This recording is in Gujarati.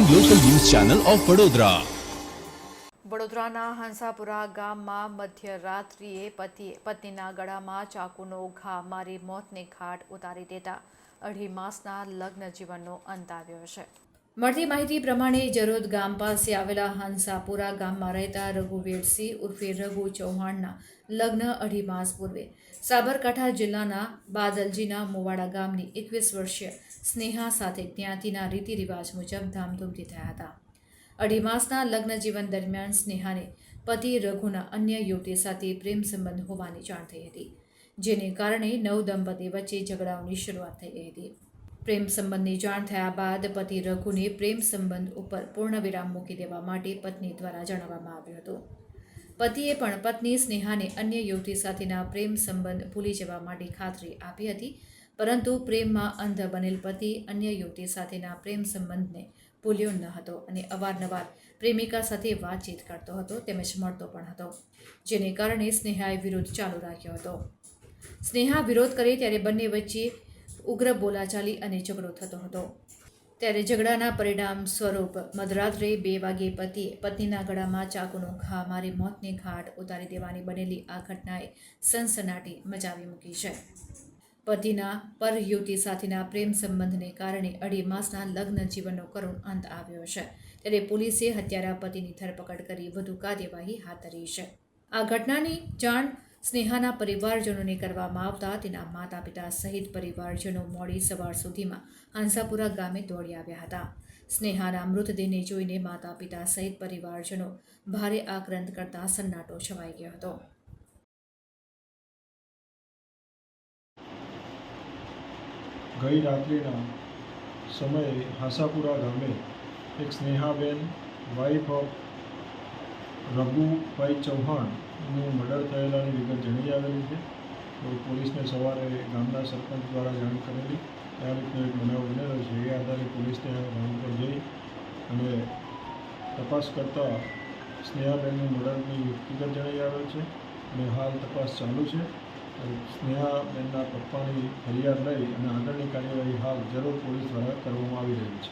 ચેનલ ઓફ વડોદરા વડોદરાના હંસાપુરા ગામમાં મધ્યરાત્રિએ પતિ પત્નીના ગળામાં ચાકુનો ઘા મારી મોતને ઘાટ ઉતારી દેતા અઢી માસના લગ્ન જીવનનો અંત આવ્યો છે. મળતી માહિતી પ્રમાણે જરોદ ગામ પાસે આવેલા હંસાપુરા ગામમાં રહેતા રઘુવીરસિંહ ઉર્ફે રઘુ ચૌહાણના લગ્ન અઢી માસ પૂર્વે. સાબરકાંઠા જિલ્લાના બાદલજીના મોવાડા ગામની એકવીસ વર્ષીય સ્નેહા સાથે જ્ઞાતિના રીતિ રિવાજ મુજબ ધામધૂમથી થયા હતા. અઢી માસના લગ્ન જીવન દરમિયાન સ્નેહાને પતિ રઘુના અન્ય યુવતી સાથે પ્રેમ સંબંધ હોવાની જાણ થઈ હતી, જેને કારણે નવ દંપતી વચ્ચે ઝઘડાઓની શરૂઆત થઈ ગઈ હતી. પ્રેમ સંબંધની જાણ થયા બાદ પતિ રઘુને પ્રેમ સંબંધ ઉપર પૂર્ણ વિરામ મૂકી દેવા માટે પત્ની દ્વારા જણાવવામાં આવ્યું હતું. પતિએ પણ પત્ની સ્નેહાને અન્ય યુવતી સાથેના પ્રેમ સંબંધ ભૂલી જવા માટે ખાતરી આપી હતી, પરંતુ પ્રેમમાં અંધ બનેલ પતિ અન્ય યુવતી સાથેના પ્રેમ સંબંધને ભૂલ્યો ન હતો અને અવારનવાર પ્રેમિકા સાથે વાતચીત કરતો હતો તેમજ મળતો પણ હતો, જેને કારણે સ્નેહાએ વિરોધ ચાલુ રાખ્યો હતો. સ્નેહા વિરોધ કરે ત્યારે બંને વચ્ચે ઉગ્ર બોલાચાલી અને ઝઘડો થતો હતો. ત્યારે ઝઘડાના પરિણામ સ્વરૂપ મધરાત્રે બે વાગે પતિએ પત્નીના ગળામાં ચાકુનો ઘા મારી મોતને ઘાટ ઉતારી દેવાની બનેલી આ ઘટનાએ સનસનાટી મચાવી મૂકી છે. પતિના પરયુવતી સાથેના પ્રેમ સંબંધને કારણે અઢી માસના લગ્ન જીવનનો કરુણ અંત આવ્યો છે. ત્યારે પોલીસે હત્યારા પતિની ધરપકડ કરી વધુ કાર્યવાહી હાથ ધરી છે. આ ઘટનાની જાણ સ્નેહાના પરિવારજનોને કરવામાં આવતા તેના માતા પિતા સહિત પરિવારજનો મોડી સવાર સુધીમાં હાંસાપુરા ગામે દોડી આવ્યા હતા. સ્નેહાના મૃતદેહને જોઈને માતા પિતા સહિત પરિવારજનો ભારે આક્રંદ કરતા સન્નાટો છવાઈ ગયો હતો. ગઈ રાત્રિના સમયે હાસાપુરા ગામે એક સ્નેહાબેન વાઇફ ઓફ રઘુભાઈ ચૌહાણનું મર્ડર થયેલાની વિગત જણાઈ આવેલી છે. તો પોલીસને સવારે ગામના સરપંચ દ્વારા જાણ કરેલી. આ રીતનો એક બનાવ બનેલો છે. એ આધારે પોલીસને ગામ પર જઈ અને તપાસ કરતાં સ્નેહાબેનનું મર્ડરની વિગત જણાઈ આવેલ છે અને હાલ તપાસ ચાલુ છે. સ્નેહાબેનના પપ્પાની ફરિયાદ લઈ અને આગળની કાર્યવાહી હાલ જરૂર પોલીસ દ્વારા કરવામાં આવી રહી છે.